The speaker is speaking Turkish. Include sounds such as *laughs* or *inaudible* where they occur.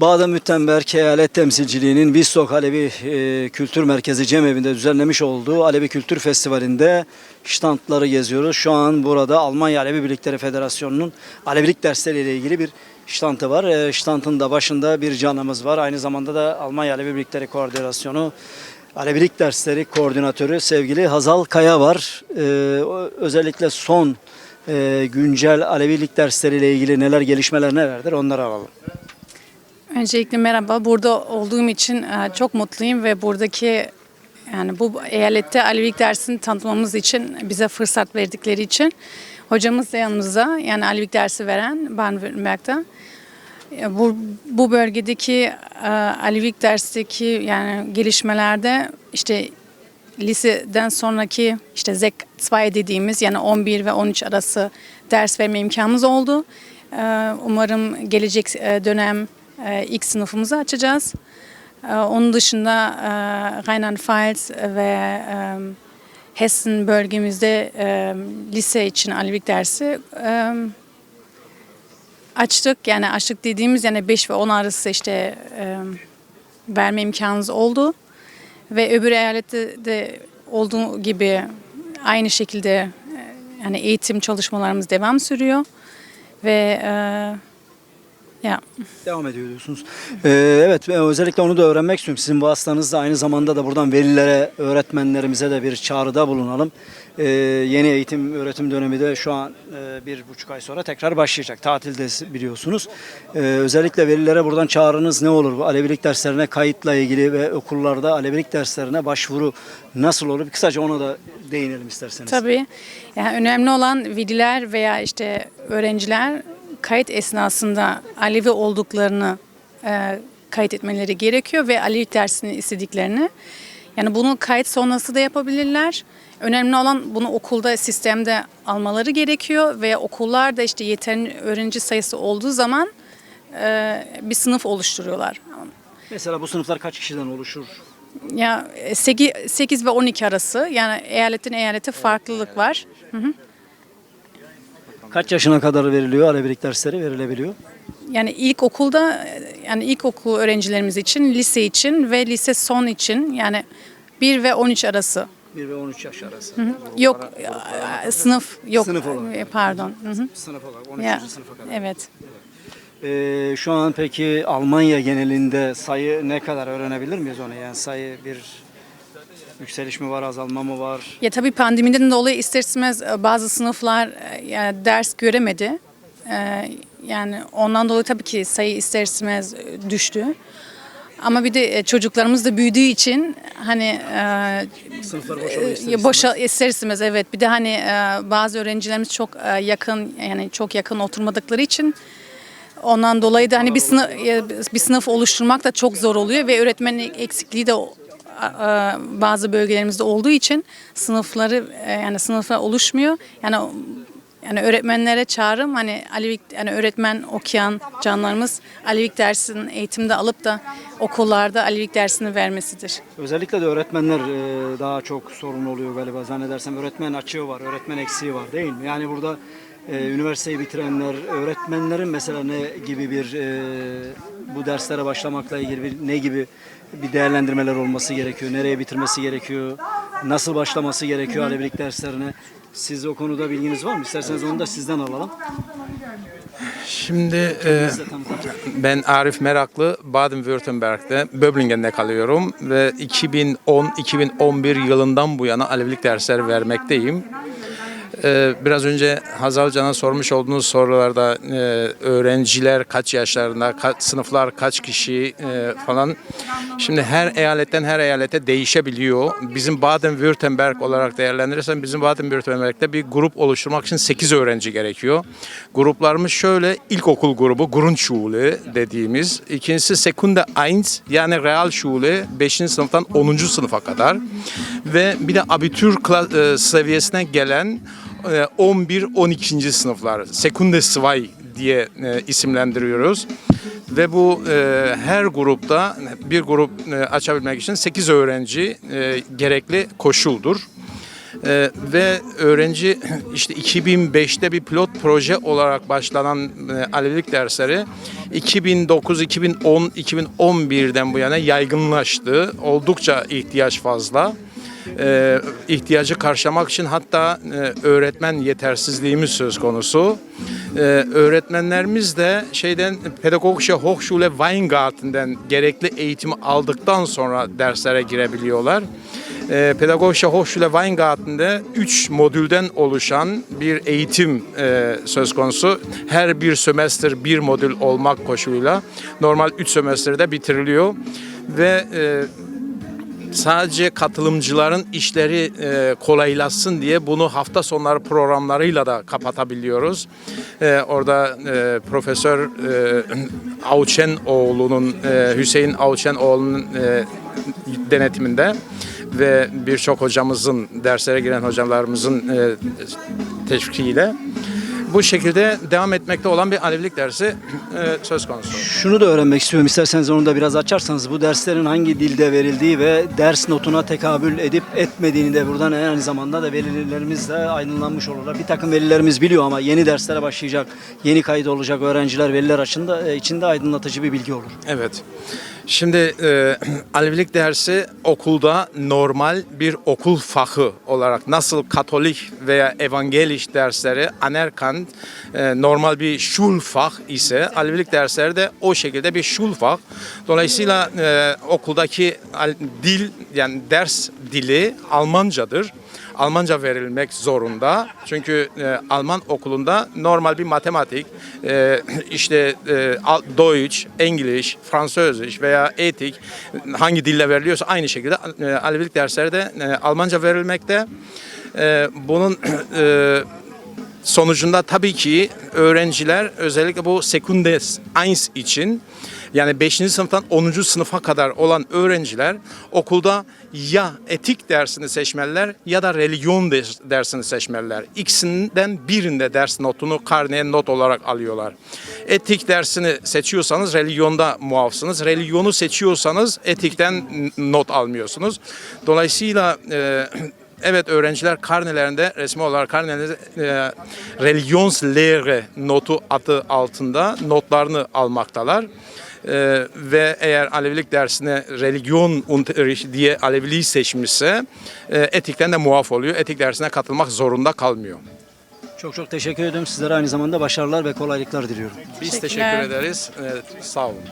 Baden-Württemberg Eyalet Temsilciliği'nin Vistok Alevi e, Kültür Merkezi Cemevi'nde düzenlemiş olduğu Alevi Kültür Festivali'nde ştandları geziyoruz. Şu an burada Almanya Alevi Birlikleri Federasyonu'nun Alevilik dersleri ile ilgili bir ştantı var. E, ştantın da başında bir canımız var. Aynı zamanda da Almanya Alevi Birlikleri Koordinasyonu Alevilik Dersleri Koordinatörü sevgili Hazal Kaya var. E, özellikle son e, güncel Alevilik dersleri ile ilgili neler gelişmeler nelerdir onları alalım. Öncelikle merhaba. Burada olduğum için e, çok mutluyum ve buradaki yani bu eyalette Alevilik dersini tanıtmamız için bize fırsat verdikleri için hocamız da yanımızda yani Alevilik dersi veren Baden-Württemberg'de. E, Bu, bu bölgedeki e, Alevilik dersteki yani gelişmelerde işte liseden sonraki işte ZEK 2 dediğimiz yani 11 ve 13 arası ders verme imkanımız oldu. Ee, Umarım gelecek e, dönem e, ilk sınıfımızı açacağız. Ee, Onun dışında e, Rheinland-Pfalz ve e, Hessen bölgemizde e, lise için Alevilik dersi e, açtık. Yani açtık dediğimiz yani 5 ve 10 arası işte e, verme imkanımız oldu. Ve öbür eyalette de olduğu gibi aynı şekilde e, yani eğitim çalışmalarımız devam sürüyor. Ve e, ya Devam ediyor diyorsunuz. Ee, evet ve özellikle onu da öğrenmek istiyorum. Sizin vasıtanızda aynı zamanda da buradan velilere, öğretmenlerimize de bir çağrıda bulunalım. Ee, yeni eğitim öğretim dönemi de şu an e, bir buçuk ay sonra tekrar başlayacak. Tatilde biliyorsunuz. Ee, özellikle velilere buradan çağrınız ne olur? Bu Alevilik derslerine kayıtla ilgili ve okullarda Alevilik derslerine başvuru nasıl olur? Kısaca ona da değinelim isterseniz. tabii yani önemli olan veliler veya işte öğrenciler kayıt esnasında Alevi olduklarını e, kayıt etmeleri gerekiyor ve Alevi dersini istediklerini. Yani bunu kayıt sonrası da yapabilirler. Önemli olan bunu okulda, sistemde almaları gerekiyor ve okullarda işte yeterli öğrenci sayısı olduğu zaman e, bir sınıf oluşturuyorlar. Mesela bu sınıflar kaç kişiden oluşur? Ya 8, 8 ve 12 arası yani eyaletin eyalete farklılık var. Kaç yaşına kadar veriliyor Alevilik dersleri verilebiliyor? Yani ilk okulda yani ilkokul öğrencilerimiz için, lise için ve lise son için yani 1 ve 13 arası. 1 ve 13 yaş arası. Yok e, sınıf yok. Sınıf olarak. E, Pardon. Hı hı. Sınıf olarak 13. Ya, sınıfa kadar. evet. Ee, şu an peki Almanya genelinde sayı ne kadar öğrenebilir miyiz onu? Yani sayı bir yükseliş mi var, azalma mı var? Ya tabii pandemiden dolayı ister istemez e, bazı sınıflar e, yani ders göremedi. E, Yani ondan dolayı tabii ki sayı ister istemez e, düştü. Ama bir de çocuklarımız da büyüdüğü için hani e, Sınıflar boşalıyor Boşa ister istemez evet. Bir de hani e, bazı öğrencilerimiz çok e, yakın yani çok yakın oturmadıkları için ondan dolayı da hani bir sınıf bir sınıf oluşturmak da çok zor oluyor ve öğretmen eksikliği de bazı bölgelerimizde olduğu için sınıfları e, yani sınıflar oluşmuyor. Yani yani öğretmenlere çağrım hani Alevilik yani öğretmen okuyan canlarımız Alevilik dersinin eğitimde alıp da okullarda Alevilik dersini vermesidir. Özellikle de öğretmenler e, daha çok sorun oluyor galiba. Zannedersem öğretmen açığı var, öğretmen eksiği var değil mi? Yani burada e, üniversiteyi bitirenler, öğretmenlerin mesela ne gibi bir bu derslere başlamakla ilgili bir, ne gibi bir değerlendirmeler olması gerekiyor? Nereye bitirmesi gerekiyor? Nasıl başlaması gerekiyor Alevilik derslerine? Siz o konuda bilginiz var mı? İsterseniz onu da sizden alalım. Şimdi e, ben Arif Meraklı, Baden-Württemberg'de, Böblingen'de kalıyorum ve 2010-2011 yılından bu yana Alevilik dersleri vermekteyim. E, biraz önce Hazal Can'a sormuş olduğunuz sorularda e, öğrenciler kaç yaşlarında, kaç, sınıflar kaç kişi e, falan. Şimdi her eyaletten her eyalete değişebiliyor. Bizim Baden-Württemberg olarak değerlendirirsen bizim Baden-Württemberg'de bir grup oluşturmak için 8 öğrenci gerekiyor. Gruplarımız şöyle ilkokul grubu Grundschule dediğimiz. ikincisi Sekunde 1 yani Realschule 5. sınıftan 10. sınıfa kadar. Ve bir de abitür e, seviyesine gelen 11-12. sınıflar. Sekunde 2 diye e, isimlendiriyoruz. Ve bu e, her grupta bir grup e, açabilmek için 8 öğrenci gerekli koşuldur. Ee, ve öğrenci *laughs* işte 2005'te bir pilot proje olarak başlanan e, Alevilik dersleri 2009, 2010, 2011'den bu yana yaygınlaştı. Oldukça ihtiyaç fazla. Ee, ihtiyacı karşılamak için hatta e, öğretmen yetersizliğimiz söz konusu. Ee, öğretmenlerimiz de şeyden Pädagogische Hochschule Weingarten'den gerekli eğitimi aldıktan sonra derslere girebiliyorlar. Ee, Pädagogische Hochschule Weingarten'de 3 modülden oluşan bir eğitim e, söz konusu. Her bir sömestr bir modül olmak koşuluyla normal 3 sömestrde bitiriliyor ve e, sadece katılımcıların işleri e, kolaylaşsın diye bunu hafta sonları programlarıyla da kapatabiliyoruz. E, orada e, Profesör e, *clears throat* Avçenoğlu'nun e, Hüseyin Avçenoğlu'nun e, denetiminde ve birçok hocamızın derslere giren hocalarımızın e, teşvikiyle bu şekilde devam etmekte olan bir Alevilik dersi e, söz konusu. Şunu da öğrenmek istiyorum. İsterseniz onu da biraz açarsanız bu derslerin hangi dilde verildiği ve ders notuna tekabül edip etmediğini de buradan aynı zamanda da velilerimiz de aydınlanmış olurlar. Bir takım velilerimiz biliyor ama yeni derslere başlayacak, yeni kayıt olacak öğrenciler, veliler açında içinde aydınlatıcı bir bilgi olur. Evet. Şimdi e, *clears throat* Alevilik dersi okulda normal bir okul fahı olarak nasıl Katolik veya Evangeliş dersleri anerkannt e, normal bir Schulfach ise Alevilik dersleri de o şekilde bir Schulfach. Dolayısıyla e, okuldaki dil yani ders dili Almancadır. Almanca verilmek zorunda. Çünkü e, Alman okulunda normal bir matematik, e, işte e, Deutsch, İngiliz, Fransızca veya etik hangi dille veriliyorsa aynı şekilde e, Alevilik dersleri de e, Almanca verilmekte. E, bunun e, sonucunda tabii ki öğrenciler özellikle bu sekundes 1 için yani 5. sınıftan 10. sınıfa kadar olan öğrenciler okulda ya etik dersini seçmeliler ya da religion ders- dersini seçmeliler. İkisinden birinde ders notunu karneye not olarak alıyorlar. Etik dersini seçiyorsanız religyonda muafsınız. Religyonu seçiyorsanız etikten not almıyorsunuz. Dolayısıyla e, *clears throat* Evet öğrenciler karnelerinde resmi olarak karnelerinde e, Religionslehre notu adı altında notlarını almaktalar. E, ve eğer Alevilik dersine religion diye Aleviliği seçmişse e, etikten de muaf oluyor. Etik dersine katılmak zorunda kalmıyor. Çok çok teşekkür ediyorum. Sizlere aynı zamanda başarılar ve kolaylıklar diliyorum. Biz teşekkür ederiz. Evet, sağ olun.